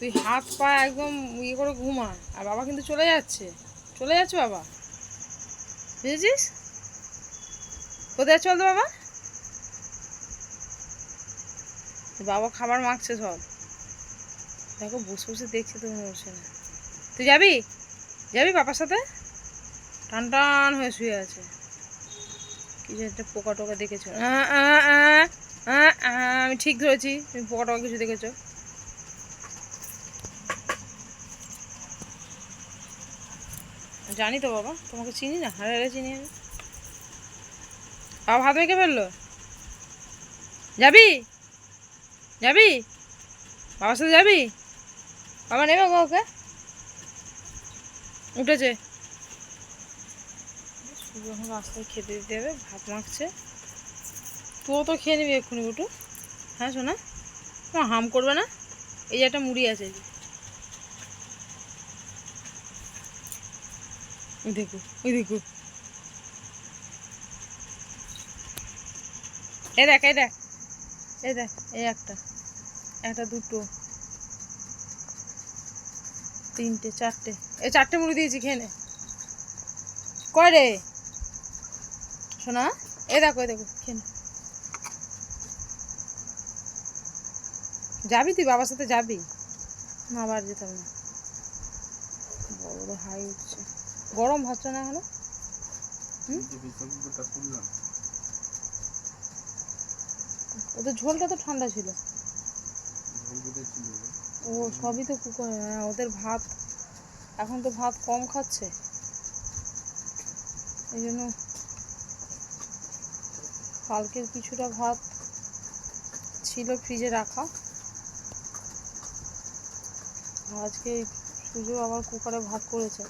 তুই হাত পা একদম ইয়ে করে ঘুমা। আর বাবা কিন্তু চলে যাচ্ছে। চলে যাচ্ছে বাবা। বুঝেছিস? কোথায় চল বাবা? বাবা খাবার মাখছে সব। দেখো, বসে বসে দেখছে তো মনে হচ্ছে না। তুই যাবি? যাবি বাবার সাথে? টান টান হয়ে শুয়ে আছে। কিছু একটা পোকা টোকা দেখেছ। আমি ঠিক ধরেছি। তুমি পোকা টোকা কিছু দেখেছ। জানি তো বাবা তোমাকে চিনি না? হারে হারে চিনি আমি। বাবা ভাত মেখে ফেলল? যাবি? যাবি? বাবার সাথে যাবি? বাবা নেবে গো ওকে? উঠেছে। এখন রাস্তায় খেতে দিতে হবে ভাত মাখছে। তুও তো খেয়ে নিবি এক্ষুনি উঠু হ্যাঁ শোনা তোমার হাম করবে না? এই যে একটা মুড়ি আছে এই যে। ওই দেখো ওই দেখো এই দেখ এই দেখ। এই দেখ এই একটা। একটা দুটো। তিনটে চারটে। এই চারটে মুড়ি দিয়েছি খেয়ে নে। কয় রে? শোনা এই দেখো এই দেখো খেয়ে নে। যাবি তুই বাবার সাথে যাবি? না আবার যেতে হবে না। বড় বড় হাই উঠছে। গরম ভাবছ না এখনও? ওদের ঝোলটা তো ঠান্ডা ছিল। ও সবই তো কুকার হ্যাঁ ওদের ভাত। এখন তো ভাত কম খাচ্ছে। এই জন্য কালকের কিছুটা ভাত ছিল ফ্রিজে রাখা। আজকে সুযোগ আবার কুকারে ভাত করেছে।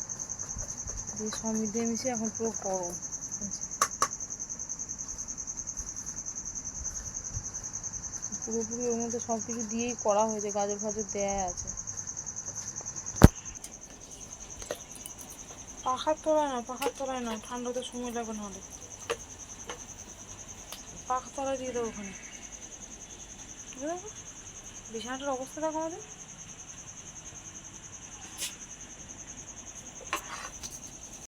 সব মিলিয়ে মিশিয়ে এখন পুরো গরম। পুরোপুরি ওর মধ্যে সব কিছু দিয়েই করা হয়েছে, গাজর ফাজর দেয়া আছে। পাখার তলায় না, পাখার তলায় না, ঠান্ডাতে সময় লাগবে নাহলে পাখা তলায় দিয়ে দেবো ওখানে? বিছানাটার অবস্থা দেখো আমাদের।